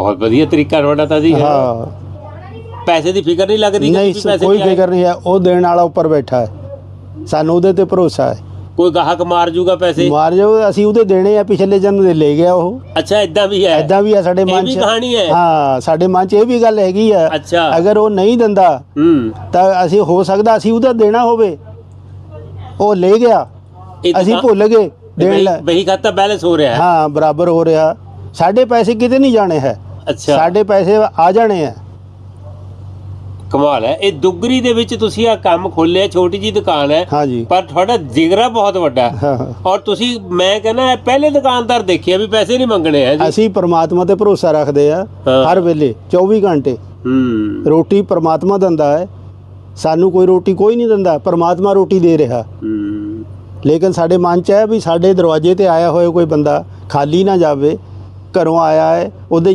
ਬਹੁਤ ਵਧੀਆ ਤਰੀਕਾ ਤੁਹਾਡਾ ਤਾਂ ਜੀ। ਹਾਂ। ਪੈਸੇ ਦੀ ਫਿਕਰ ਨਹੀਂ ਲੱਗਦੀ ਨਹੀਂ ਪੈਸੇ ਕੋਈ ਨਹੀਂ ਆਏ? ਫਿਕਰ ਨਹੀਂ ਹੈ। ਉਹ ਦੇਣ ਵਾਲਾ ਉੱਪਰ ਬੈਠਾ ਹੈ। ਸਾਨੂੰ ਉਹਦੇ ਤੇ ਭਰੋਸਾ ਹੈ। ਕੋਈ ਗਾਹਕ ਮਾਰ ਜੂਗਾ ਪੈਸੇ? ਮਾਰ ਜੋ ਅਸੀਂ ਉਹਦੇ ਦੇਣੇ ਆ ਪਿਛਲੇ ਜਨਮ ਦੇ ਲੈ ਗਿਆ ਉਹ। ਅੱਛਾ ਇਦਾਂ ਵੀ ਹੈ? ਐਦਾਂ ਵੀ ਆ ਸਾਡੇ ਇਹ ਮਨ ਵੀ 'ਚ। ਕਹਾਣੀ ਹੈ? ਹਾਂ ਸਾਡੇ ਮਨ 'ਚ ਇਹ ਵੀ ਗੱਲ ਹੈਗੀ ਆ। ਅੱਛਾ। ਅਗਰ ਉਹ ਨਹੀਂ ਦਿੰਦਾ ਹੂੰ। ਤਾਂ ਅਸੀਂ ਹੋ ਸਕਦਾ ਅਸੀਂ ਉਹਦਾ ਦੇਣਾ ਹੋਵੇ। ਉਹ ਲੈ ਗਿਆ। ਇਹ ਅਸੀਂ ਭੁੱਲ ਗਏ। ਦੇਣ ਲੈ ਬਹੀ ਖਾਤਾ ਬੈਲੈਂਸ ਹੋ ਰਿਹਾ ਹੈ। ਹਾਂ ਬਰਾਬਰ ਹੋ ਰਿਹਾ। ਸਾਡੇ ਪੈਸੇ ਕਿਤੇ ਨਹੀਂ ਜਾਣੇ ਹੈ। ਅੱਛਾ। ਸਾਡੇ ਪੈਸੇ ਆ ਜਾਣੇ ਆ। ਕਮਾਲ ਹੈ। ਇਹ ਦੁੱਗਰੀ ਦੇ ਵਿੱਚ ਤੁਸੀਂ ਆ ਕੰਮ ਖੋਲਿਆ ਛੋਟੀ ਜੀ ਦੁਕਾਨ ਹੈ। ਹਾਂਜੀ। ਪਰ ਤੁਹਾਡਾ ਜਿਗਰਾ ਬਹੁਤ ਵੱਡਾ। ਹੈ। ਹਾਂ, ਹਾਂ। ਔਰ ਤੁਸੀਂ ਮੈਂ ਕਹਿੰਦਾ ਇਹ ਪਹਿਲੇ ਦੁਕਾਨਦਾਰ ਦੇਖਿਆ ਵੀ ਪੈਸੇ ਨਹੀਂ ਮੰਗਣੇ ਹੈ ਜੀ। ਅਸੀਂ ਪ੍ਰਮਾਤਮਾ ਤੇ ਭਰੋਸਾ ਰੱਖਦੇ ਆ ਹਾਂ। ਹਰ ਵੇਲੇ 24 ਘੰਟੇ। ਹੂੰ। ਰੋਟੀ ਪ੍ਰਮਾਤਮਾ ਦਿੰਦਾ ਹੈ। ਸਾਨੂੰ ਕੋਈ ਰੋਟੀ ਕੋਈ ਨਹੀਂ ਦਿੰਦਾ। ਪ੍ਰਮਾਤਮਾ ਰੋਟੀ ਦੇ ਰਿਹਾ। ਹੂੰ। ਲੇਕਿਨ ਸਾਡੇ ਮਨ 'ਚ ਹੈ ਵੀ ਸਾਡੇ ਦਰਵਾਜ਼ੇ ਤੇ ਆਇਆ ਹੋਇਆ ਕੋਈ ਬੰਦਾ ਖਾਲੀ ਨਾ ਜਾਵੇ ਘਰੋਂ ਆਇਆ ਹੈ ਉਹਦੇ